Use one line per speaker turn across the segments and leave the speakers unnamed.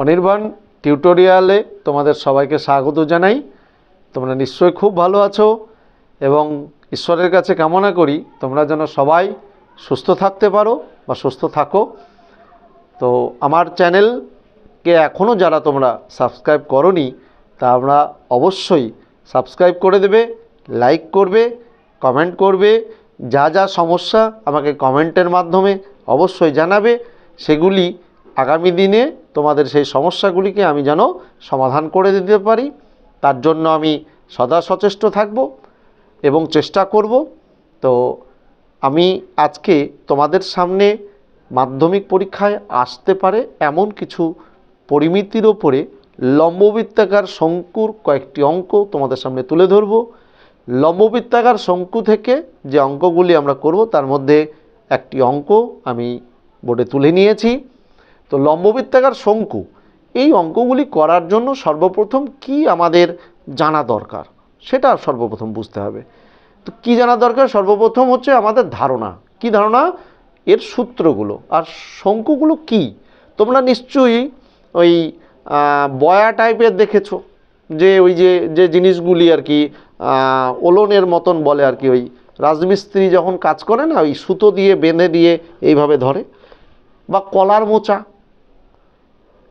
অনির্বাণ টিউটোরিয়ালে তোমাদের সবাইকে স্বাগত জানাই। তোমরা নিশ্চয়ই খুব ভালো আছো এবং ঈশ্বরের কাছে কামনা করি তোমরা যেন সবাই সুস্থ থাকতে পারো বা সুস্থ থাকো। তো আমার চ্যানেলকে এখনও যারা তোমরা সাবস্ক্রাইব করনি, তা আমরা অবশ্যই সাবস্ক্রাইব করে দেবে, লাইক করবে, কমেন্ট করবে, যা যা সমস্যা আমাকে কমেন্টের মাধ্যমে অবশ্যই জানাবে, সেগুলি আগামী দিনে তোমাদের সেই সমস্যাগুলিকে আমি যেন সমাধান করে দিতে পারি, তার জন্য আমি সদা সচেষ্ট থাকব এবং চেষ্টা করব। তো আমি আজকে তোমাদের সামনে মাধ্যমিক পরীক্ষায় আসতে পারে এমন কিছু পরিমিতির ওপরে লম্ববৃত্তাকার শঙ্কুর কয়েকটি অঙ্ক তোমাদের সামনে তুলে ধরব। লম্ববৃত্তাকার শঙ্কু থেকে যে অঙ্কগুলি আমরা করব, তার মধ্যে একটি অঙ্ক আমি বোর্ডে তুলে নিয়েছি। তো লম্ববৃত্তাকার শঙ্কু, এই অঙ্কগুলি করার জন্য সর্বপ্রথম কি আমাদের জানা দরকার? সেটা সর্বপ্রথম বুঝতে হবে। তো কী জানা দরকার? সর্বপ্রথম হচ্ছে আমাদের ধারণা। কি ধারণা? এর সূত্রগুলো। আর শঙ্কুগুলো কি? তোমরা নিশ্চয়ই ওই বয়া টাইপের দেখেছ। যে ওই যে যে জিনিসগুলি আর কি ওলনের মতন বলে আর কি ওই রাজমিস্ত্রি যখন কাজ করে না, ওই সুতো দিয়ে বেঁধে দিয়ে এইভাবে ধরে। বা কলার মোচা।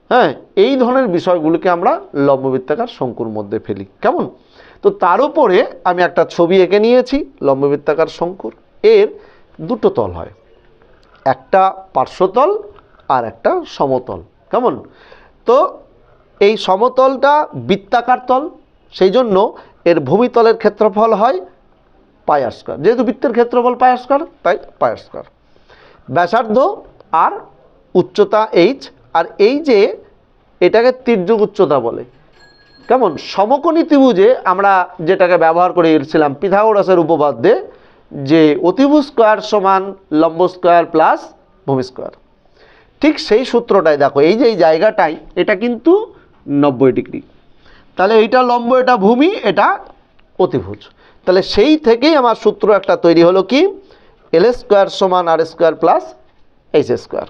হ্যাঁ এই ধরনের বিষয়গুলোকে আমরা লম্ববৃত্তাকার শঙ্কুর মধ্যে ফেলি। কেমন? তো তার উপরে আমি একটা ছবি এঁকে নিয়েছি, লম্ববৃত্তাকার শঙ্কুর। এর দুটো তল হয়, একটা পার্শ্বতল আর একটা সমতল। কেমন? তো এই সমতলটা বৃত্তাকার তল, সেই জন্য এর ভূমিতলের ক্ষেত্রফল হয় পায়ার স্কোয়ার যেহেতু বৃত্তের ক্ষেত্রফল পায়ার স্কোয়ার তাই পায়ার স্কোয়ার ব্যাসার্ধ আর উচ্চতা এইচ আর এই যে এটাকে তির্যক উচ্চতা বলে, কেমন? সমকোণী ত্রিভুজে আমরা যেটাকে ব্যবহার করে এসেছিলাম পিথাগোরাসের উপপাদ্যে, যে অতিভুজ স্কোয়ার সমান লম্ব স্কোয়ার প্লাস ভূমি স্কোয়ার। ঠিক সেই সূত্রটাই দেখো, এই যে এই জায়গাটাই, এটা কিন্তু নব্বই ডিগ্রি। তাহলে এইটা লম্ব, এটা ভূমি, এটা অতিভুজ। তাহলে সেই থেকেই আমার সূত্র একটা তৈরি হলো কি? এল স্কোয়ার সমান R square plus H square.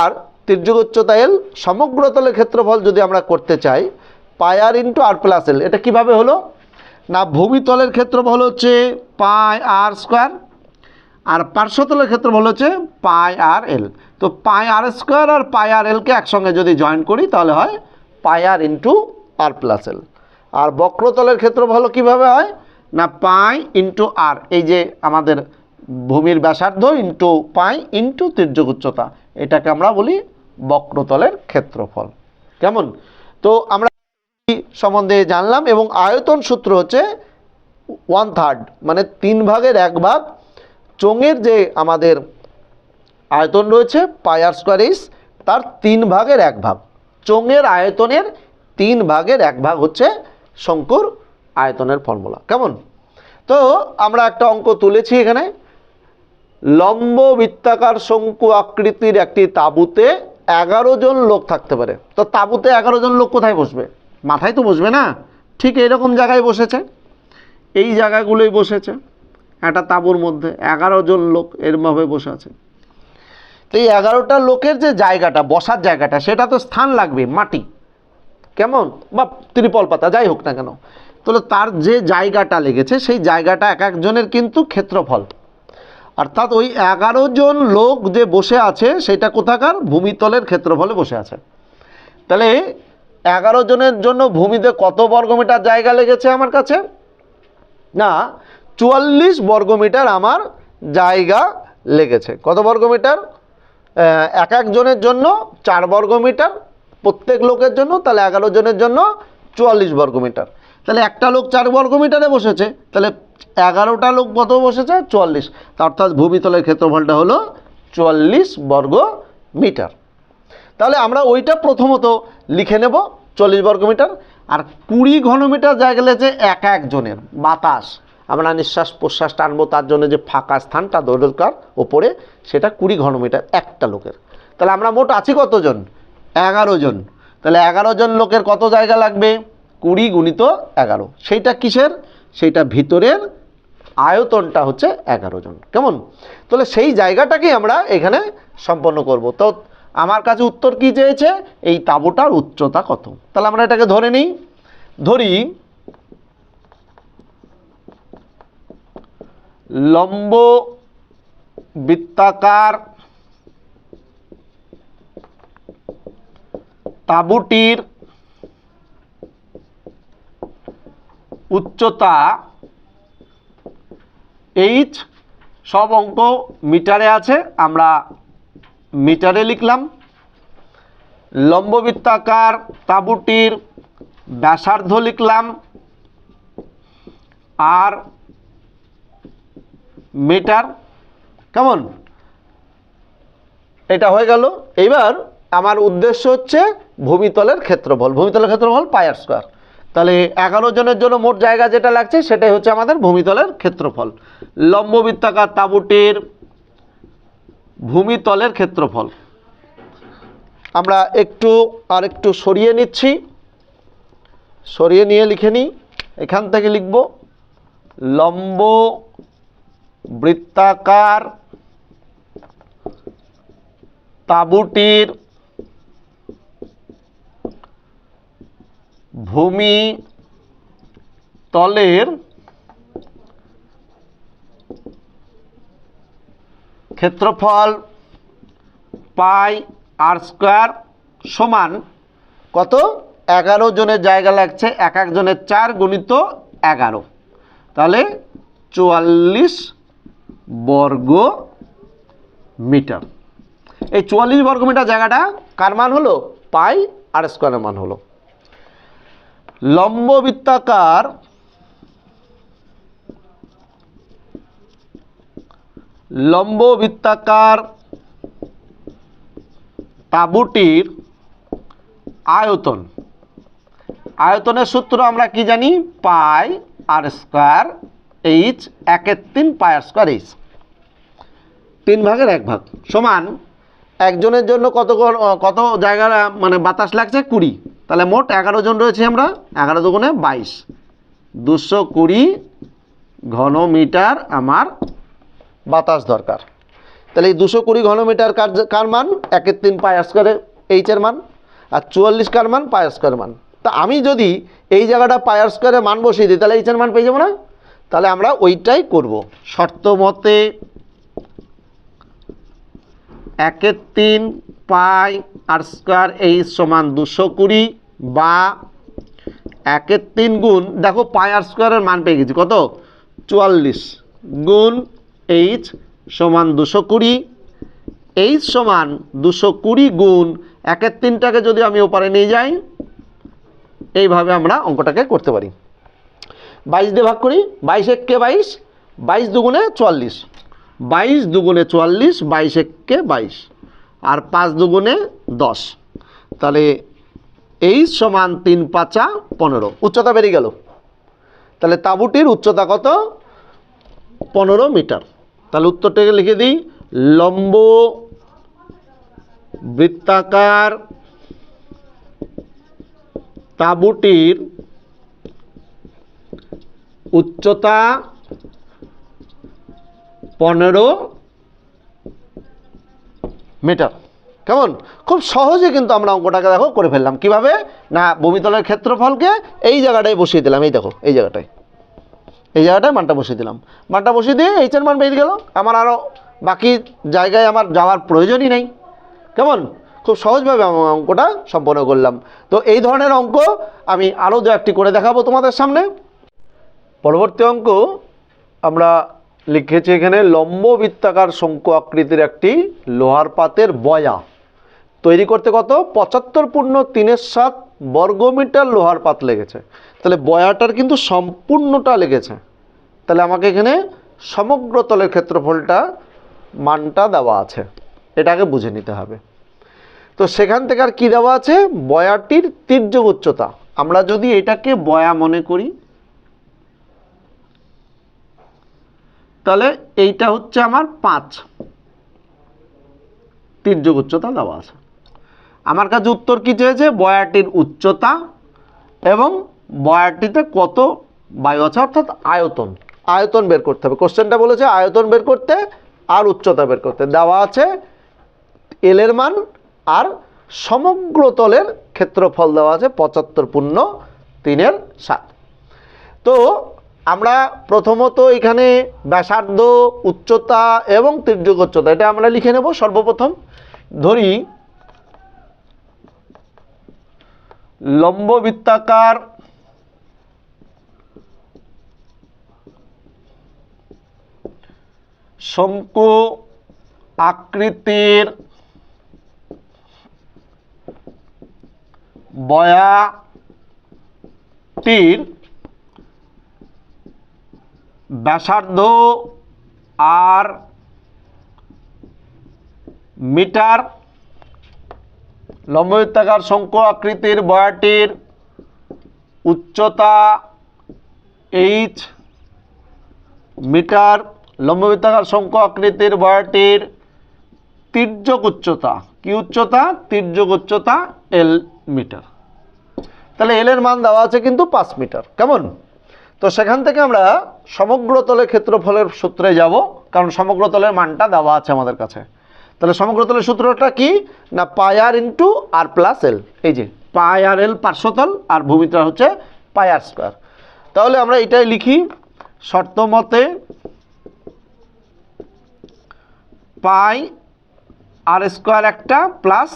আর তির্যক উচ্চতা এল সমগ্র তলের ক্ষেত্রফল যদি আমরা করতে চাই পায়ার ইন্টু আর প্লাস এল এটা কীভাবে হলো? না, ভূমিতলের ক্ষেত্রফল হচ্ছে পাই আর স্কোয়ার আর পার্শ্বতলের ক্ষেত্রফল হচ্ছে পাই আর এল তো পাই আর স্কোয়ার আর পাই আর এলকে একসঙ্গে যদি জয়েন করি, তাহলে হয় পাই আর ইন্টু আর প্লাস এল আর বক্রতলের ক্ষেত্রফল কীভাবে হয়? না, পাই ইন্টু আর এই যে আমাদের ভূমির ব্যাসার্ধ ইন্টু পাই ইন্টু তির্যক উচ্চতা এটাকে আমরা বলি বক্রতলের ক্ষেত্রফল। কেমন? তো আমরা সম্বন্ধে জানলাম এবং আয়তন সূত্র হচ্ছে ওয়ান থার্ড মানে তিন ভাগের এক ভাগ। চোঙের যে আমাদের আয়তন রয়েছে পায়ার স্কোয়ার ইস তার তিন ভাগের এক ভাগ। চোঙের আয়তনের তিন ভাগের এক ভাগ হচ্ছে শঙ্কুর আয়তনের ফর্মুলা। কেমন? তো আমরা একটা অঙ্ক তুলেছি এখানে। লম্ব বৃত্তাকার শঙ্কু আকৃতির একটি তাঁবুতে এগারো জন লোক থাকতে পারে। তো তাঁবুতে এগারো জন লোক কোথায় বসবে? মাথায় তো বসবে না। ঠিক এরকম জায়গায় বসেছে। এই জায়গাগুলোই বসেছে। একটা তাঁবুর মধ্যে এগারো জন লোক এরমভাবে বসে আছে। তো এই এগারোটা লোকের যে জায়গাটা, বসার জায়গাটা, সেটা তো স্থান লাগবে, মাটি। কেমন? বা ত্রিপল পাতা, যাই হোক না কেন। তাহলে তার যে জায়গাটা লেগেছে, সেই জায়গাটা এক একজনের কিন্তু ক্ষেত্রফল। অর্থাৎ ওই এগারো জন লোক যে বসে আছে, সেটা কোথাকার? ভূমিতলের ক্ষেত্রফলে বসে আছে। তাহলে এগারো জনের জন্য ভূমিতে কত বর্গমিটার জায়গা লেগেছে আমার কাছে? না, চুয়াল্লিশ বর্গমিটার আমার জায়গা লেগেছে। কত বর্গমিটার? এক একজনের জন্য চার বর্গমিটার, প্রত্যেক লোকের জন্য, তাহলে এগারো জনের জন্য চুয়াল্লিশ বর্গমিটার। তাহলে একটা লোক চার বর্গমিটারে বসেছে, তাহলে এগারোটা লোক কত বসেছে? চুয়াল্লিশ। অর্থাৎ ভূমিতলের ক্ষেত্রফলটা হলো চুয়াল্লিশ বর্গ মিটার তাহলে আমরা ওইটা প্রথমত লিখে নেব চল্লিশ বর্গমিটার। আর কুড়ি ঘনমিটার জায়গা যে এক একজনের বাতাস। আমরা নিঃশ্বাস প্রশ্বাস টানবো, তার জন্য যে ফাঁকা স্থানটা দরকার ওপরে, সেটা কুড়ি ঘনমিটার একটা লোকের। তাহলে আমরা মোট আছি কতজন? এগারো জন। তাহলে এগারো জন লোকের কত জায়গা লাগবে? কুড়ি গুণিত এগারো। সেইটা কিসের? সেইটা ভিতরের আয়তনটা হচ্ছে এগারো জন। কেমন? তাহলে সেই জায়গাটাকেই আমরা এখানে সম্পন্ন করব। তো আমার কাছে উত্তর কি চেয়েছে? এই তাঁবুটার উচ্চতা কত? তাহলে আমরা এটাকে ধরে নিই। ধরি, লম্ব বৃত্তাকার তাঁবুটির উচ্চতা এইচ সব অঙ্ক মিটারে আছে, আমরা মিটারে লিখলাম। লম্ববৃত্তাকার তাঁবুটির ব্যাসার্ধ লিখলাম। আর মিটার, কেমন? এটা হয়ে গেল। এইবার আমার উদ্দেশ্য হচ্ছে ভূমিতলের ক্ষেত্রফল। ভূমিতলের ক্ষেত্রফল পায়ার স্কোয়ার তাহলে এগারো জনের জন্য মোট জায়গা যেটা লাগছে, সেটাই হচ্ছে আমাদের ভূমিতলের ক্ষেত্রফল। লম্ববৃত্তাকার তাঁবুটির ভূমিতলের ক্ষেত্রফল। আমরা একটু আর একটু সরিয়ে নিচ্ছি। সরিয়ে নিয়ে লিখে নিই। এখান থেকে লিখব লম্ব বৃত্তাকার তাঁবুটির ভূমি তলের ক্ষেত্রফল পাই আর স্কোয়ার সমান কত? এগারো জনের জায়গা লাগছে, এক একজনের চার গুণিত এগারো। তাহলে চুয়াল্লিশ বর্গ মিটার। এই চুয়াল্লিশ বর্গ মিটার জায়গাটা কার মান হলো? পাই আর স্কোয়ারের মান হলো। লম্ব বৃত্তাকার লম্ব বৃত্তাকার তাঁবুটির আয়তন। আয়তনের সূত্র আমরা কি জানি? পাই আর স্কোয়ার এইচ একের তিন পাই স্কোয়ার এইচ। তিন ভাগের এক ভাগ। সমান একজনের জন্য কত কত জায়গা মানে বাতাস লাগছে? কুড়ি। তাহলে মোট এগারো জন রয়েছে আমরা। এগারো দুগুণে বাইশ। দুশো কুড়ি ঘন মিটার আমার বাতাস দরকার। তাহলে এই দুশো কুড়ি ঘনমিটার কার কার মান? একের তিন পাই স্কোয়ারে এইচের মান। আর চুয়াল্লিশ কার মান? পাই স্কোয়ার মান। তা আমি যদি এই জায়গাটা পাই স্কোয়ারে মান বসিয়ে দিই, তাহলে এইচের মান পেয়ে যাব না? তাহলে আমরা ওইটাই করব। শর্ত মতে একের তিন পাই আর স্কোয়ার এইচ সমান দুশো কুড়ি বা একের তিন গুণ, দেখো পাই আর স্কোয়ারের মান পেয়ে গেছি, কত? চুয়াল্লিশ গুণ এইচ সমান দুশো কুড়ি। এইচ সমান দুশো কুড়ি গুণ একের তিনটাকে যদি আমি ওপারে নিয়ে যাই, এইভাবে আমরা অঙ্কটাকে করতে পারি। বাইশ দিয়ে ভাগ করি, বাইশ এককে বাইশ বাইশ দুগুণে চুয়াল্লিশ। বাইশ দুগুণে চুয়াল্লিশ, বাইশ এককে বাইশ। আর পাঁচ দুগুণে দশ। তাহলে এইচ সমান তিন পাঁচা পনেরো। উচ্চতা বেরিয়ে গেল। তাহলে তাঁবুটির উচ্চতা কত? পনেরো মিটার। তাহলে উত্তরটাকে লিখে দিই। লম্ব বৃত্তাকার তাঁবুটির উচ্চতা পনেরো মিটার। কেমন? খুব সহজে কিন্তু আমরা অঙ্কটাকে দেখো করে ফেললাম। কীভাবে? না, ভূমিতলের ক্ষেত্রফলকে এই জায়গাটায় বসিয়ে দিলাম। এই দেখো, এই জায়গাটায়। এই জায়গাটায় মানটা বসিয়ে দিলাম। মানটা বসিয়ে দিয়ে এইচের মান বেরিয়ে গেল। আমার আরও বাকি জায়গায় আমার যাওয়ার প্রয়োজনই নেই। কেমন? খুব সহজভাবে আমি অঙ্কটা সম্পন্ন করলাম। তো এই ধরনের অঙ্ক আমি আরও দু একটি করে দেখাবো তোমাদের সামনে। পরবর্তী অঙ্ক আমরা লিখেছি এখানে লম্ব বৃত্তাকার শঙ্কু আকৃতির একটি লোহার পাতের বয়া। তৈরি করতে কত? পঁচাত্তর পূর্ণ তিনের সাত বর্গমিটার লোহার পাত লেগেছে। তাহলে বয়াটার কিন্তু সম্পূর্ণটা লেগেছে। তাহলে আমাকে এখানে সমগ্র তলের ক্ষেত্রফলটা, মানটা দেওয়া আছে। এটাকে বুঝে নিতে হবে। তো সেখান থেকে আর কী দেওয়া আছে? বয়াটির তীর্যক উচ্চতা আমরা যদি এটাকে বয়া মনে করি তাহলে এইটা হচ্ছে আমার পাঁচ। তীর্যক উচ্চতা দেওয়া আছে। আমার কাছে উত্তর কী চেয়েছে? বয়াটির উচ্চতা এবং বয়াটিতে কত বায়ু আছে? অর্থাৎ আয়তন। আয়তন বের করতে হবে। কোশ্চেনটা বলেছে আয়তন বের করতে আর উচ্চতা বের করতে। দেওয়া আছে এলের মান আর সমগ্র তলের ক্ষেত্রফল দেওয়া আছে পঁচাত্তর পূর্ণ তিনের সাত। তো আমরা প্রথমত এখানে ব্যাসার্ধ, উচ্চতা এবং তির্যক উচ্চতা এটা আমরা লিখে নেব সর্বপ্রথম। ধরি লম্ব বৃত্তাকার শঙ্কু আকৃতির বয়াটির ব্যাসার্ধ আর মিটার লম্ববৃত্তাকার শঙ্কু আকৃতির বয়াটির উচ্চতা এইচ মিটার লম্ববৃত্তাকার শঙ্কু আকৃতির বয়াটির তির্যক উচ্চতা। কি উচ্চতা? তির্যক উচ্চতা এল মিটার। তাহলে এল এর মান দেওয়া আছে কিন্তু পাঁচ মিটার। কেমন? তো সেখান থেকে আমরা সমগ্র তলের ক্ষেত্রফলের সূত্রে যাব, কারণ সমগ্র তলের মানটা দেওয়া আছে আমাদের কাছে। তাহলে সমগ্র তলের সূত্রটা কি? না, পাই আর ইন্টু আর প্লাস এল এই যে, পাই আর এল পার্শ্বতল আর ভূমিটা হচ্ছে পাই আর স্কোয়ার তাহলে আমরা এটাই লিখি, শর্ত মতে পাই আর স্কোয়ার একটা প্লাস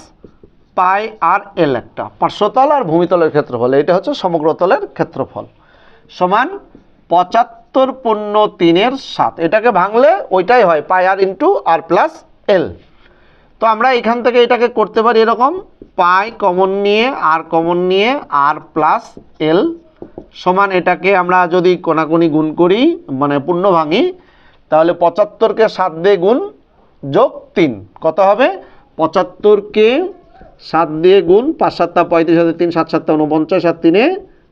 পাই আর এল একটা, পার্শ্বতল আর ভূমিতলের ক্ষেত্রফল। এটা হচ্ছে সমগ্রতলের ক্ষেত্রফল। সমান পঁচাত্তর পূর্ণ তিনের সাত। এটাকে ভাঙলে ওইটাই হয়, পাই আর ইন্টু আর প্লাস এল তো আমরা এখান থেকে এটাকে করতে পারি এরকম, পাই কমন নিয়ে আর কমন নিয়ে আর প্লাস এল সমান এটাকে আমরা যদি কোনাকুনি গুণ করি মানে পূর্ণ ভাঙি, তাহলে পঁচাত্তরকে সাত দিয়ে গুণ যোগ তিন। কত হবে? পঁচাত্তরকে সাত দিয়ে গুণ পাঁচ সাতটা পঁয়ত্রিশ হাজার তিন, সাত সাতটা উনপঞ্চাশ আর তিনে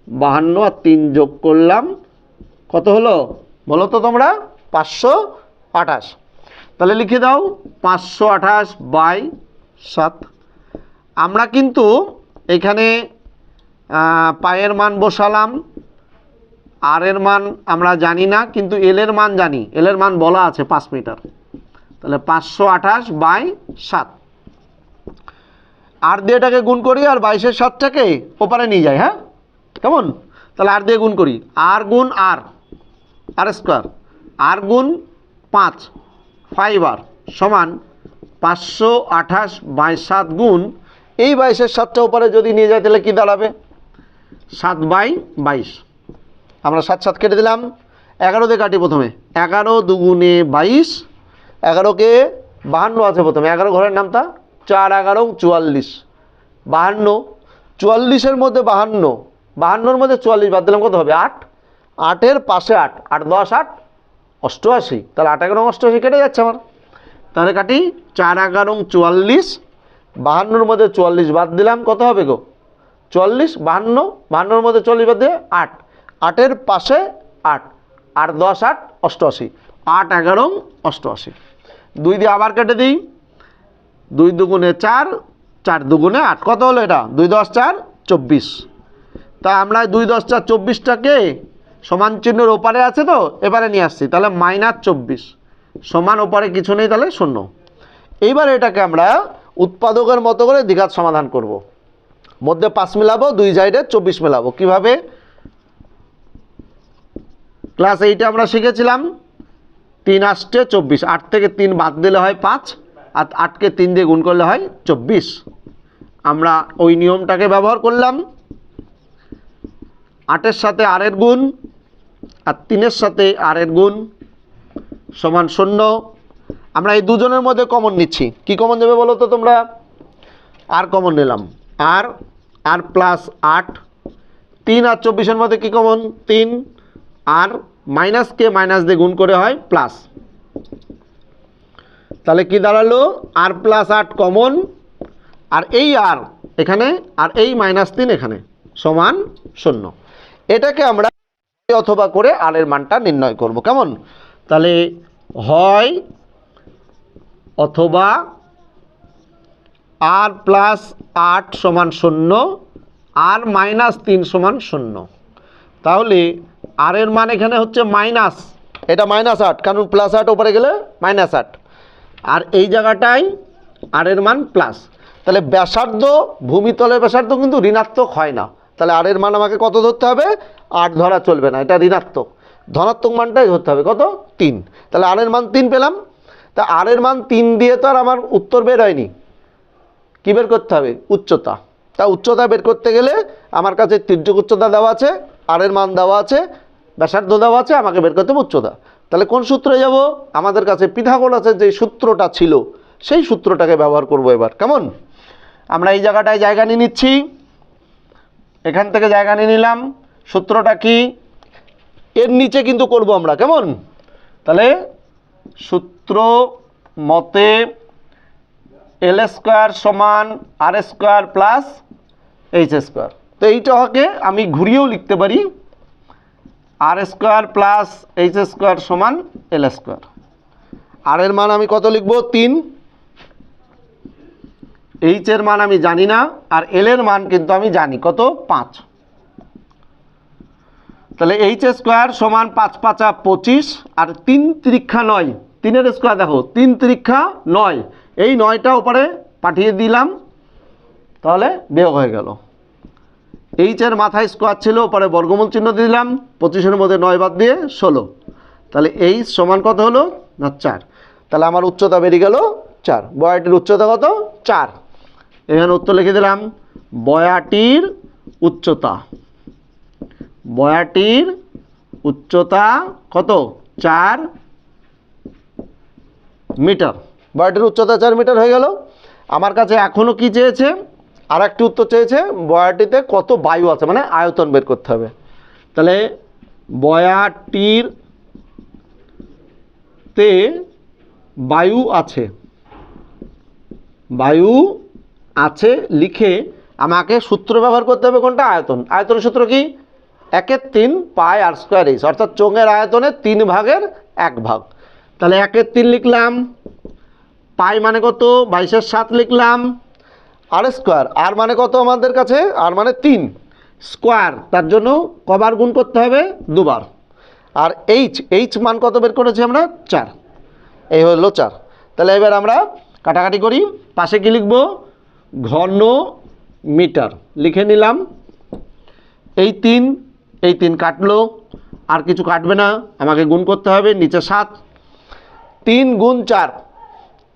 বাহান্ন আর তিন যোগ করলাম, কত হলো? বলো তো তোমরা, পাঁচশো আঠাশ। তাহলে লিখে দাও, পাঁচশো আঠাশ বাই সাত। আমরা কিন্তু এখানে পায়ের মান বসালাম, আর এর মান আমরা জানি না, কিন্তু এল এর মান জানি। এল এর মান বলা আছে পাঁচ মিটার। তাহলে পাঁচশো আঠাশ বাই সাত। আর দিয়ে এটাকে গুণ করি, আর বাইশের সাতটাকে ওপারে নিয়ে যাই হ্যাঁ? কেমন? তাহলে আর দিয়ে গুণ করি। আর গুণ আর আর স্কোয়ার আর গুণ পাঁচ ফাইভ আর সমান পাঁচশো আঠাশ বাই সাত গুণ। এই বাইশের সাতটা উপরে যদি নিয়ে যায়, তাহলে কী দাঁড়াবে? সাত বাই বাইশ। আমরা সাত সাত কেটে দিলাম। এগারো দিয়ে কাটি প্রথমে। এগারো দুগুণে বাইশ। এগারোকে বাহান্ন আছে প্রথমে। এগারো ঘরের নামটা চার এগারো চুয়াল্লিশ। বাহান্ন। চুয়াল্লিশের মধ্যে বাহান্ন। বাহান্নর মধ্যে চুয়াল্লিশ বাদ দিলাম, কত হবে? আট। আটের পাশে আট আট, দশ, আট। অষ্টআশি। তাহলে আট এগারো, অষ্টআশি কেটে যাচ্ছে আমার। তাহলে কাটি চার এগারো, চুয়াল্লিশ। বাহান্নর মধ্যে চুয়াল্লিশ বাদ দিলাম, কত হবে গো? চুয়াল্লিশ, বাহান্ন। বাহান্নর মধ্যে চল্লিশ বাদ দিয়ে আট। আটের পাশে আট। আট দশ, আট, অষ্টআশি। আট, এগারো, অষ্টআশি। দুই দিয়ে আবার কেটে দিই। দুই দুগুণে চার চার দুগুণে আট। কত হলো এটা? দুই, দশ, চার, চব্বিশ। তা আমরা দুই দশটা চব্বিশটাকে সমান চিহ্নের ওপারে আছে তো, এবারে নিয়ে আসছি। তাহলে মাইনাস চব্বিশ। সমান ওপারে কিছু নেই, তাহলে শূন্য। এইবার এটাকে আমরা উৎপাদকের মতো করে দ্বিঘাত সমাধান করব। মধ্যে পাঁচ মেলাবো, দুই সাইডে চব্বিশ মেলাবো। কীভাবে? ক্লাস এইটে আমরা শিখেছিলাম, তিন আষ্টে চব্বিশ। আট থেকে তিন বাদ দিলে হয় পাঁচ, আর আটকে তিন দিয়ে গুণ করলে হয় চব্বিশ। আমরা ওই নিয়মটাকে ব্যবহার করলাম। আটের সাথে আরের গুণ আর তিনের সাথে আরের গুণ সমান শূন্য। আমরা এই দুজনের মধ্যে কমন নিচ্ছি। কি কমন দেবে বলো তো তোমরা? আর কমন নিলাম। আর আর প্লাস আট। তিন আর চব্বিশের মধ্যে কি কমন তিন। আর মাইনাসকে মাইনাস দিয়ে গুণ করে হয় প্লাস তাহলে কি দাঁড়াল? আর প্লাস আট কমন আর এই আর এখানে, আর এই মাইনাস তিন এখানে সমান শূন্য। এটাকে আমরা অথবা করে আর এর মানটা নির্ণয় করব, কেমন? তাহলে হয় অথবা আর প্লাস আট সমান শূন্য, আর মাইনাস তিন সমান শূন্য। তাহলে আর এর মান এখানে হচ্ছে মাইনাস। এটা মাইনাস আট, কারণ প্লাস আট ওপরে গেলে মাইনাস আট। আর এই জায়গাটায় আর এর মান প্লাস। তাহলে ব্যাসার্ধ, ভূমিতলের ব্যাসার্ধ কিন্তু ঋণাত্মক হয় না। তাহলে আর এর মান আমাকে কত ধরতে হবে? আট ধরা চলবে না, এটা ঋণাত্মক। ধনাত্মক মানটাই ধরতে হবে, কত? তিন। তাহলে আর এর মান তিন পেলাম। তা আর এর মান তিন দিয়ে তো আর আমার উত্তর বের হয়নি। কী বের করতে হবে? উচ্চতা। তা উচ্চতা বের করতে গেলে আমার কাছে তির্যক উচ্চতা দেওয়া আছে, আর এর মান দেওয়া আছে, ব্যাসার্ধ দেওয়া আছে, আমাকে বের করতে হবে উচ্চতা। তাহলে কোন সূত্রে যাব? আমাদের কাছে পিথাগোরাসের যে সূত্রটা ছিল, সেই সূত্রটাকে ব্যবহার করব এবার। কেমন? আমরা এই জায়গাটায় জায়গা নিয়ে নিচ্ছি। এখান থেকে জায়গা নিয়ে নিলাম। সূত্রটা কি? এর নিচে কিন্তু করব আমরা, কেমন? তাহলে সূত্র মতে এল স্কোয়ার সমান R square plus H square. তো এইটাকে আমি ঘুরিয়েও লিখতে পারি। R square plus H square সমান এল স্কোয়ার। আর এর মান আমি কত লিখব? তিন। এইচ এর মান আমি জানি না, আর এল এর মান কিন্তু আমি জানি। কত? পাঁচ। তাহলে এইচ স্কোয়ার সমান পাঁচ পাঁচা পঁচিশ, আর তিন তিরিক্ষা নয়। তিনের স্কোয়ার দেখো, তিন তিরিক্ষা নয়। এই নয়টা ওপরে পাঠিয়ে দিলাম, তাহলে বিয়োগ হয়ে গেল। এইচের মাথায় স্কোয়ার ছিল ওপরে বর্গমূল চিহ্ন দিলাম, পঁচিশের মধ্যে নয় বাদ দিয়ে ষোলো। তাহলে এইচ সমান কত হলো? না, চার। তাহলে আমার উচ্চতা বেরিয়ে গেল চার। বয়াটির উচ্চতা কত? চার। এখানে উত্তর লিখে দিলাম, বয়াটির উচ্চতা। বয়াটির উচ্চতা কত? চার মিটার। বয়াটির উচ্চতা চার মিটার হয়ে গেল। আমার কাছে এখনও কি চেয়েছে? আর একটি উত্তর চেয়েছে, বয়াটিতে কত বায়ু আছে? মানে আয়তন বের করতে হবে। তাহলে বয়াটির তে বায়ু আছে। বায়ু আছে লিখে আমাকে সূত্র ব্যবহার করতে হবে কোনটা? আয়তন। আয়তনের সূত্র কি? একের তিন পায় আর স্কোয়ার এইচ অর্থাৎ চোঙের আয়তনে তিন ভাগের এক ভাগ। তাহলে একের তিন লিখলাম, পাই মানে কত? বাইশের সাত লিখলাম, আর স্কোয়ার আর মানে কত আমাদের কাছে? আর মানে তিন। স্কোয়ার তার জন্য কবার গুণ করতে হবে? দুবার। আর এইচ এইচ মান কত বের করেছি আমরা? চার। এই হলো চার। তাহলে এবার আমরা কাটাকাটি করি। পাশে কি লিখব? ঘন মিটার লিখে নিলাম। এই তিন এই তিন কাটলো, আর কিছু কাটবে না। আমাকে গুণ করতে হবে, নিচে সাত। তিন গুণ চার,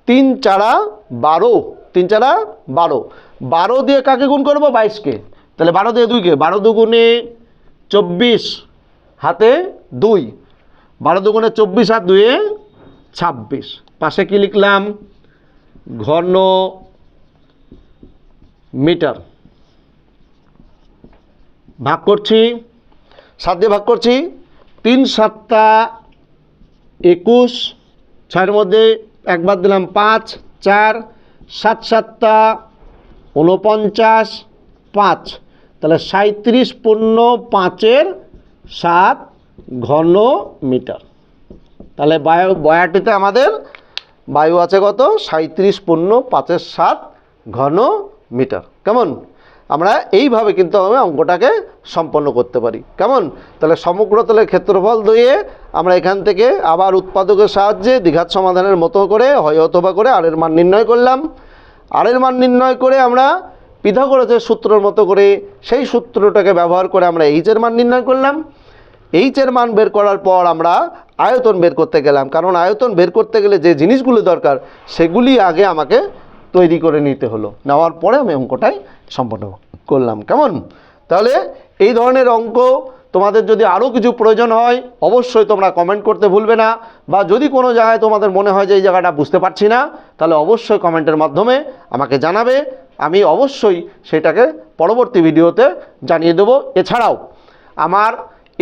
তিন চারা বারো, তিন চারা বারো। বারো দিয়ে কাকে গুণ করব? বাইশকে। তাহলে বারো দিয়ে দুইকে, বারো দুগুণে চব্বিশ, হাতে দুই। বারো দুগুণে চব্বিশ, হাত দুয়ে ছাব্বিশ। পাশে কি লিখলাম? ঘন মিটার। ভাগ করছি, সাত দিয়ে ভাগ করছি, তিন সাতটা একুশ, ছয়ের মধ্যে একবার দিলাম পাঁচ, চার, সাত সাতটা উনপঞ্চাশ পাঁচ। তাহলে সাঁত্রিশ পূর্ণ পাঁচের সাত ঘন মিটার। তাহলে বায়ু, বয়াটিতে আমাদের বায়ু আছে কত? সাঁত্রিশ পূর্ণ পাঁচের সাত ঘন মিটার। কেমন? আমরা এইভাবে কিন্তু আমরা অঙ্কটাকে সম্পন্ন করতে পারি। কেমন? তাহলে সমগ্রতলের ক্ষেত্রফল দিয়ে আমরা এখান থেকে আবার উৎপাদকের সাহায্যে দীঘাত সমাধানের মতো করে হয় অথবা করে আরের মান নির্ণয় করলাম। আরের মান নির্ণয় করে আমরা পিথাগোরাসের সূত্রের মতো করে সেই সূত্রটাকে ব্যবহার করে আমরা এইচের মান নির্ণয় করলাম। এইচের মান বের করার পর আমরা আয়তন বের করতে গেলাম। কারণ আয়তন বের করতে গেলে যে জিনিসগুলো দরকার, সেগুলি আগে আমাকে তৈরি করে নিতে হলো। নেওয়ার পরে আমি অঙ্কটাই সম্পন্ন করলাম। কেমন? তাহলে এই ধরনের অঙ্ক তোমাদের যদি আরও কিছু প্রয়োজন হয়, অবশ্যই তোমরা কমেন্ট করতে ভুলবে না। বা যদি কোনো জায়গায় তোমাদের মনে হয় যে এই জায়গাটা বুঝতে পারছি না, তাহলে অবশ্যই কমেন্টের মাধ্যমে আমাকে জানাবে। আমি অবশ্যই সেটাকে পরবর্তী ভিডিওতে জানিয়ে দেবো। এছাড়াও, আমার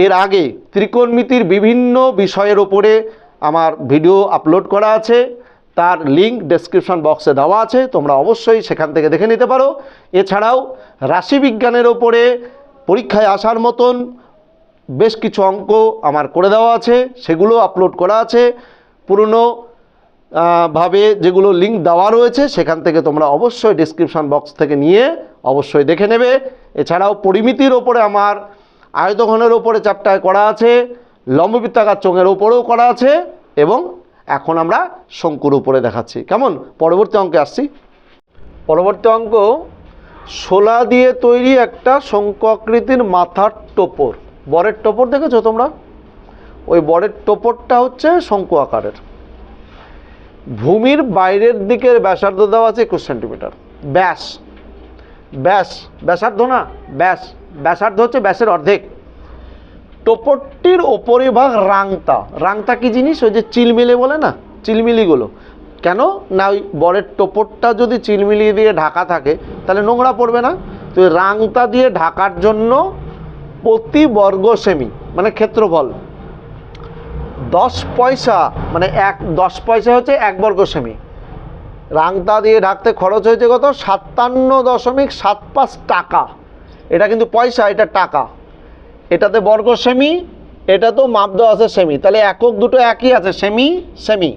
এর আগে ত্রিকোণমিতির বিভিন্ন বিষয়ের ওপরে আমার ভিডিও আপলোড করা আছে। তার লিঙ্ক ডেসক্রিপশন বক্সে দেওয়া আছে, তোমরা অবশ্যই সেখান থেকে দেখে নিতে পারো। এছাড়াও রাশিবিজ্ঞানের ওপরে পরীক্ষায় আসার মতন বেশ কিছু অঙ্ক আমার করে দেওয়া আছে, সেগুলো আপলোড করা আছে। পুরনো ভাবে যেগুলো লিঙ্ক দেওয়া রয়েছে, সেখান থেকে তোমরা অবশ্যই ডিসক্রিপশন বক্স থেকে নিয়ে অবশ্যই দেখে নেবে। এছাড়াও, পরিমিতির ওপরে আমার আয়তঘনের ওপরে চ্যাপ্টার করা আছে, লম্ববৃত্তাকার চোঙের ওপরেও করা আছে এবং এখন আমরা শঙ্কুর উপরে দেখাচ্ছি। কেমন? পরবর্তী অঙ্কে আসছি। পরবর্তী অঙ্ক শোলা দিয়ে তৈরি একটা শঙ্কু আকৃতির মাথার টোপর। বরের টোপর দেখেছ তোমরা? ওই বরের টোপরটা হচ্ছে শঙ্কু আকারের। ভূমির বাইরের দিকের ব্যাসার্ধ দেওয়া আছে একুশ সেন্টিমিটার। ব্যাস। ব্যাস। ব্যাসার্ধ না? ব্যাস। ব্যাসার্ধ হচ্ছে ব্যাসের অর্ধেক। টোপরটির ওপরিভাগ রাংতা। রাংতা কি জিনিস? ওই যে চিলমিলে বলে না? চিলমিলিগুলো। কেন? না, ওই বরের টোপরটা যদি চিলমিলি দিয়ে ঢাকা থাকে, তাহলে নোংরা পড়বে না? তো রাংতা দিয়ে ঢাকার জন্য প্রতি বর্গ সেমি মানে ক্ষেত্রফল, দশ পয়সা মানে এক, দশ পয়সা হচ্ছে এক বর্গ সেমি। রাংতা দিয়ে ঢাকতে খরচ হয়েছে কত? সাতান্ন দশমিক সাত পাঁচ টাকা। এটা কিন্তু পয়সা, এটা টাকা। এটাতে বর্গ সেমি, এটা তো মাপ দেওয়া আছে সেমি। তাহলে একক দুটো একই আছে, সেমি সেমি।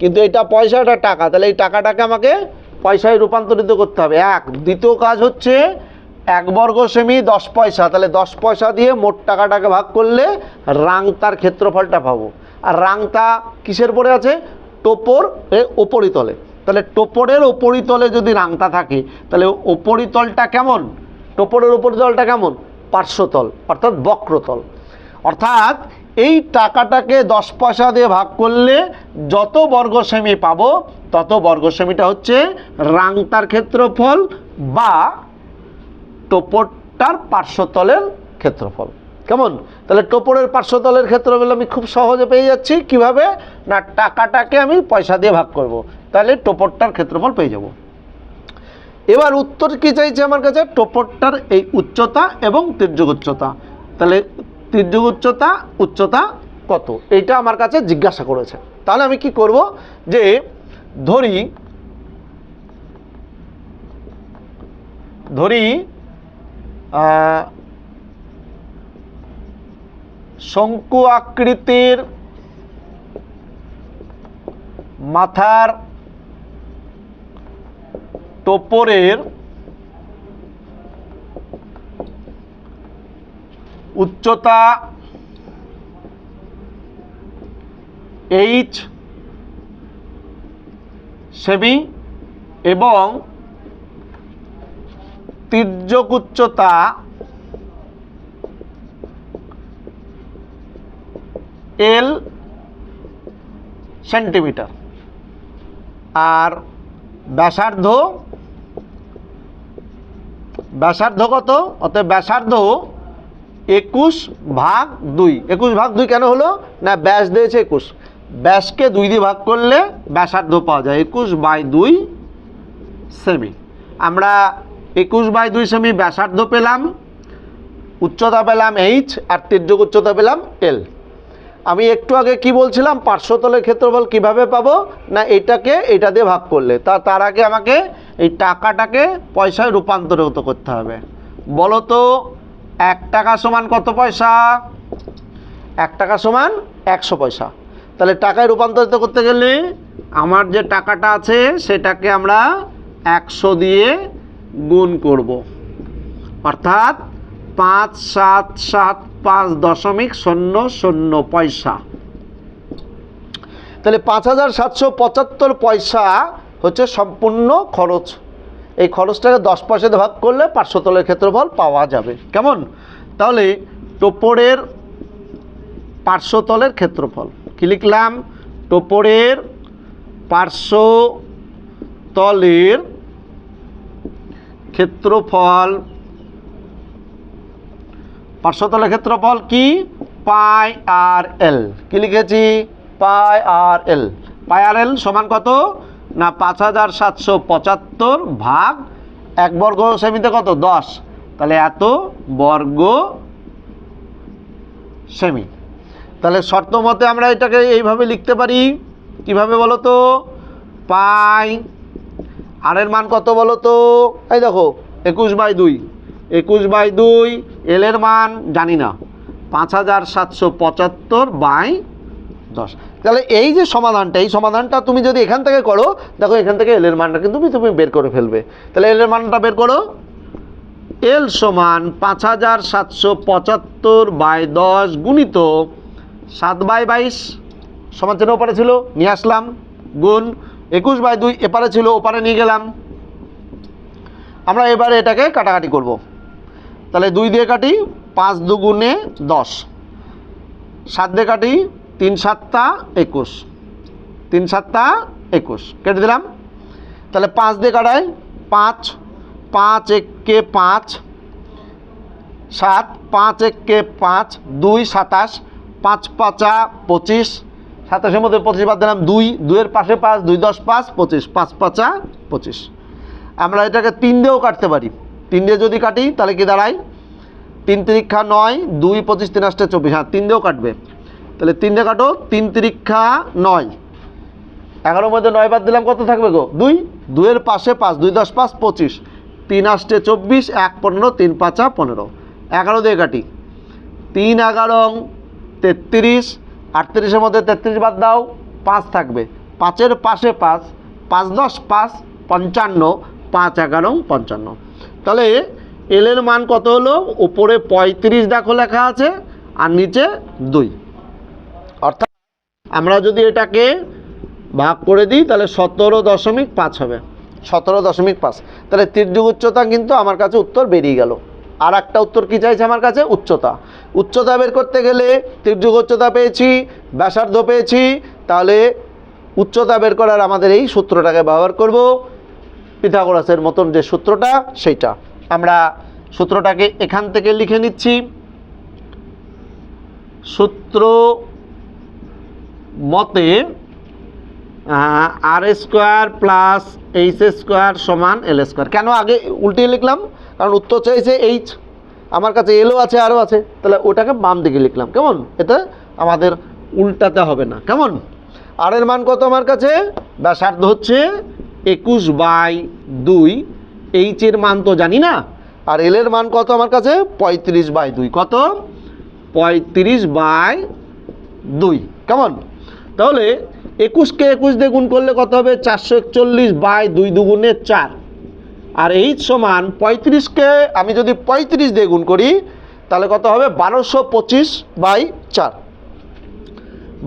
কিন্তু এটা পয়সা এটা টাকা, তাহলে এই টাকাটাকে আমাকে পয়সায় রূপান্তরিত করতে হবে। এক, দ্বিতীয় কাজ হচ্ছে এক বর্গ সেমি, দশ পয়সা। তাহলে দশ পয়সা দিয়ে মোট টাকাটাকে ভাগ করলে রাংতার ক্ষেত্রফলটা পাবো। আর রাংতা কিসের পরে আছে? টোপর এর ওপরিতলে তাহলে টোপরের ওপরিতলে যদি রাংতা থাকে, তাহলে ওপরিতলটা কেমন? টোপরের ওপরিতলটা কেমন? পার্শ্বতল, অর্থাৎ বক্রতল। অর্থাৎ এই টাকাটাকে দশ পয়সা দিয়ে ভাগ করলে যত বর্গ পাব, তত বর্গ সেমিটা হচ্ছে রাংতার ক্ষেত্রফল বা টোপরটার পার্শ্বতলের ক্ষেত্রফল। কেমন? তাহলে টোপরের পার্শ্বতলের ক্ষেত্রফল আমি খুব সহজে পেয়ে যাচ্ছি। কীভাবে? না, টাকাটাকে আমি পয়সা দিয়ে ভাগ করব। তাহলে টোপরটার ক্ষেত্রফল পেয়ে যাব। এবার উত্তর কি চাইছে আমার কাছে? টোপরটার এই উচ্চতা এবং তির্যক উচ্চতা তাহলে তির্যক উচ্চতা উচ্চতা কত? এইটা আমার কাছে জিজ্ঞাসা করেছে। তাহলে আমি কি করব? যে ধরি ধরি শঙ্কু আকৃতির মাথার টোপরের উচ্চতা এইচ সেমি এবং তির্যক উচ্চতা এল সেন্টিমিটার আর ব্যাসার্ধ ব্যাসার্ধ কত? অতএব ব্যাসার্ধ একুশ ভাগ দুই। একুশ ভাগ দুই কেন হলো? না, ব্যাস দিয়েছে একুশ। ব্যাসকে দুই দিয়ে ভাগ করলে ব্যাসার্ধ পাওয়া যায়। একুশ বাই দুই সেমি। আমরা একুশ বাই দুই সেমি ব্যাসার্ধ পেলাম, উচ্চতা পেলাম এইচ আর তির্যক উচ্চতা পেলাম এল আমি একটু আগে কি বলছিলাম? পার্শ্বতলের ক্ষেত্রফল কীভাবে পাবো? না, এটাকে এটা দিয়ে ভাগ করলে। তা, তার আগে আমাকে এই টাকাটাকে পয়সায় রূপান্তরিত করতে হবে। বলো তো, এক টাকা সমান কত পয়সা? এক টাকা সমান একশো পয়সা। তাহলে টাকায় রূপান্তরিত করতে গেলে আমার যে টাকাটা আছে, সেটাকে আমরা একশো দিয়ে গুণ করব। অর্থাৎ পাঁচ সাত সাত পাঁচ দশমিক শূন্য শূন্য পয়সা। তাহলে পাঁচ হাজার সাতশো পঁচাত্তর পয়সা হচ্ছে সম্পূর্ণ খরচ। এই খরচটাকে দশ পয়সাতে ভাগ করলে পার্শ্বতলের ক্ষেত্রফল পাওয়া যাবে। কেমন? তাহলে টোপরের পার্শ্বতলের ক্ষেত্রফল। কি লিখলাম? টোপরের পার্শ্বতলের ক্ষেত্রফল পার্শ্বতলের ক্ষেত্রফল কি? পাই আর এল। কি লিখেছি? পাই আর এল। পাই আর এল সমান কত? না, পাঁচ হাজার সাতশো পঁচাত্তর ভাগ এক বর্গ সেমিতে কত? দশ। তাহলে এত বর্গ সেমি। তাহলে শর্ত মতে আমরা এটাকে এইভাবে লিখতে পারি। কীভাবে বলো তো পাই আর এর মান কত বলো তো এই দেখো, একুশ বাই দুই। একুশ বাই দুই এলের মান জানি না। পাঁচ হাজার সাতশো পঁচাত্তর বাই দশ। তাহলে এই যে সমাধানটা, এই সমাধানটা তুমি যদি এখান থেকে করো, দেখো এখান থেকে এলের মানটা কিন্তু তুমি বের করে ফেলবে। তাহলে এলের মানটা বের করো। এল সমান পাঁচ হাজার সাতশো পঁচাত্তর বাই দশ গুণিত সাত বাই বাইশ। সমান চিহ্ন ওপারে ছিল, নিয়ে আসলাম। গুণ একুশ বাই দুই, এপারে ছিল, ওপারে নিয়ে গেলাম। আমরা এবারে এটাকে কাটাকাটি করব। তাহলে দুই দিয়ে কাটি পাঁচ দুগুণে দশ। সাত দিয়ে কাটি তিন সাতটা একুশ। তিন সাতটা একুশ। কেটে দিলাম। তাহলে পাঁচ দিয়ে কাটাই পাঁচ। পাঁচ এককে পাঁচ। সাত, পাঁচ এককে পাঁচ, দুই, সাতাশ। পাঁচ পাঁচা পঁচিশ। সাতাশের মধ্যে পঁচিশ বাদ দিলাম দুই। দুইয়ের পাশে পাঁচ, দুই দশ, পাঁচ, পঁচিশ। পাঁচ পাঁচা পঁচিশ। আমরা এটাকে তিন দিয়েও কাটতে পারি। তিন দিয়ে যদি কাটি, তাহলে কি দাঁড়ায়? তিন তিরিক্ষা নয়, দুই পঁচিশ তিন আষ্টে চব্বিশ। হ্যাঁ তিন দিয়েও কাটবে। তাহলে তিন দিয়ে কাটো, তিন তিরিক্ষা নয়। এগারোর মধ্যে নয় বাদ দিলাম, কত থাকবে গো? দুই। দুইয়ের পাশে পাঁচ, দুই দশ পাঁচ পঁচিশ। তিন আষ্টে চব্বিশ, এক পনেরো, তিন পাঁচা পনেরো। এগারো দিয়ে কাটি। তিন এগারো তেত্রিশ, আটত্রিশের মধ্যে তেত্রিশ বাদ দাও, পাঁচ থাকবে। পাঁচের পাশে পাঁচ পাঁচ দশ, পাঁচ পঞ্চান্ন, পাঁচ এগারো পঞ্চান্ন। তাহলে এলের মান কত হলো? উপরে পঁয়ত্রিশ দেখো লেখা আছে, আর নিচে দুই। অর্থাৎ আমরা যদি এটাকে ভাগ করে দিই, তাহলে সতেরো দশমিক পাঁচ হবে। সতেরো দশমিক পাঁচ। তাহলে তীর্যক উচ্চতা কিন্তু আমার কাছে উত্তর বেরিয়ে গেল। আর একটা উত্তর কি চাইছে আমার কাছে? উচ্চতা। উচ্চতা বের করতে গেলে তীর্যক উচ্চতা পেয়েছি, ব্যাসার্ধ পেয়েছি, তাহলে উচ্চতা বের করার আমাদের এই সূত্রটাকে ব্যবহার করব। পিথাগোরাসের মতন যে সূত্রটা, সেইটা। আমরা সূত্রটাকে এখান থেকে লিখে নিচ্ছি। সূত্র মতে R square plus H square সমান এল স্কোয়ার। কেন আগে উল্টিয়ে লিখলাম? কারণ উত্তর চাইছে এইচ আমার কাছে এলও আছে আরও আছে। তাহলে ওটাকে বাম দিকে লিখলাম, কেমন? এতে আমাদের উল্টাতে হবে না, কেমন? আর এর মান কত আমার কাছে? ব্যাসার্ধ হচ্ছে একুশ বাই দুই এইচের মান তো জানি না। আর এল এর মান কত আমার কাছে? পঁয়ত্রিশ বাই দুই। কত? পঁয়ত্রিশ বাই দুই। কেমন? তাহলে একুশকে একুশ দিয়ে গুণ করলে কত হবে? চারশো একচল্লিশ বাই দুই দুগুণে চার। আর এইচ সমান পঁয়ত্রিশকে আমি যদি পঁয়ত্রিশ দিয়ে গুণ করি তাহলে কত হবে? বারোশো পঁচিশ বাই চার।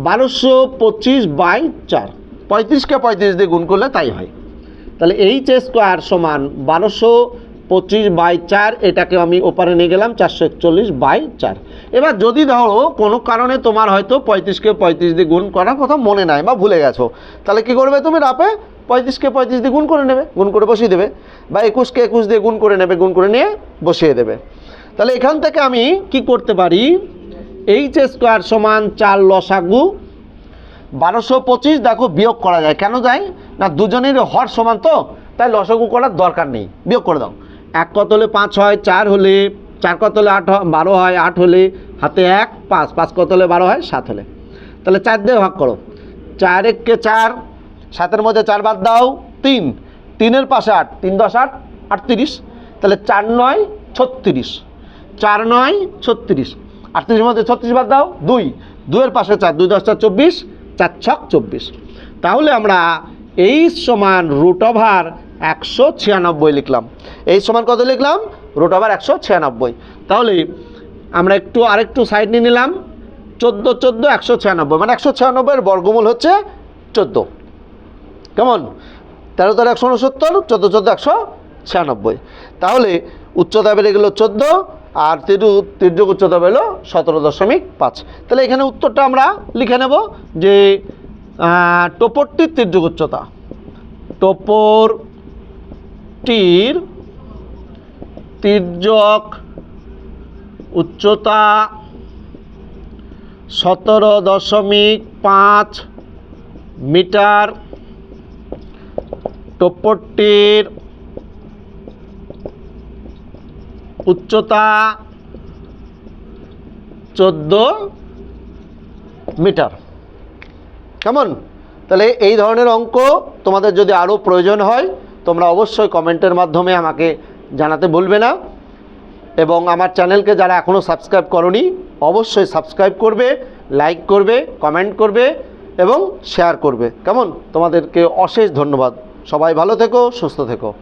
বারোশো পঁচিশ বাই চার। পঁয়ত্রিশকে পঁয়ত্রিশ দিয়ে গুণ করলে তাই হয়। তাহলে এইচ স্কোয়ার সমান বারোশো পঁচিশ বাই চার, এটাকে আমি ওপারে নিয়ে গেলাম চারশো একচল্লিশ বাই চার। এবার যদি ধরো কোনো কারণে তোমার হয়তো পঁয়ত্রিশকে পঁয়ত্রিশ দিয়ে গুণ করার কথা মনে নাই বা ভুলে গেছো, তাহলে কি করবে তুমি রাপে পঁয়ত্রিশকে পঁয়ত্রিশ দিয়ে গুণ করে নেবে, গুণ করে বসিয়ে দেবে, বা একুশকে একুশ দিয়ে গুণ করে নেবে, গুণ করে নিয়ে বসিয়ে দেবে। তাহলে এখান থেকে আমি কি করতে পারি? এইচ স্কোয়ার সমান চার লসাগু বারোশো পঁচিশ, দেখো বিয়োগ করা যায়। কেন যায়? না, দুজনের হর সমান তো, তাই লসাগু করার দরকার নেই। বিয়োগ করে দাও। এক কত হলে পাঁচ হয়, চার হলে, চার কত হলে আট বারো হয়, আট হলে, হাতে এক, পাঁচ পাঁচ কত হলে বারো হয়, সাত হলে। তাহলে চার দিয়ে ভাগ করো। চার এককে চার, সাতের মধ্যে চার বাদ দাও, তিন। তিনের পাশে আট, তিন দশ আট, আটত্রিশ। তাহলে চার নয়, ছত্রিশ। চার নয়, ছত্রিশ। আটত্রিশের মধ্যে ছত্রিশ বাদ দাও, দুই। দুয়ের পাশে চার, দুই দশ চার, চব্বিশ, চার ছক চব্বিশ। তাহলে আমরা এই সমান রুট ওভার একশো ছিয়ানব্বই লিখলাম। এই সমান কত লিখলাম? রুট ওভার একশো ছিয়ানব্বই। তাহলে আমরা একটু আরেকটু সাইড নিয়ে নিলাম। চোদ্দ চোদ্দ একশো ছিয়ানব্বই মানে একশো ছিয়ানব্বইয়ের বর্গমূল হচ্ছে চোদ্দ। কেমন? তেরো তেরো একশো উনসত্তর, চোদ্দ চোদ্দ একশো ছিয়ানব্বই। তাহলে উচ্চতা বেড়ে গেলো চোদ্দ, আর তিরু তির্যক উচ্চতা বেরোলো সতেরো দশমিক পাঁচ। তাহলে এখানে উত্তরটা আমরা লিখে নেব যে টোপরটির তির্যক উচ্চতা টোপরটির তির্যক উচ্চতা সতেরো দশমিক পাঁচ মিটার। টোপরটির উচ্চতা চোদ্দ মিটার। কেমন? তাহলে এই ধরনের অঙ্ক তোমাদের যদি আরও প্রয়োজন হয়, তোমরা অবশ্যই কমেন্টের মাধ্যমে আমাকে জানাতে বলবে না। এবং আমার চ্যানেলকে যারা এখনও সাবস্ক্রাইব করনি, অবশ্যই সাবস্ক্রাইব করবে, লাইক করবে, কমেন্ট করবে এবং শেয়ার করবে। কেমন? তোমাদেরকে অশেষ ধন্যবাদ। সবাই ভালো থেকো, সুস্থ থেকো।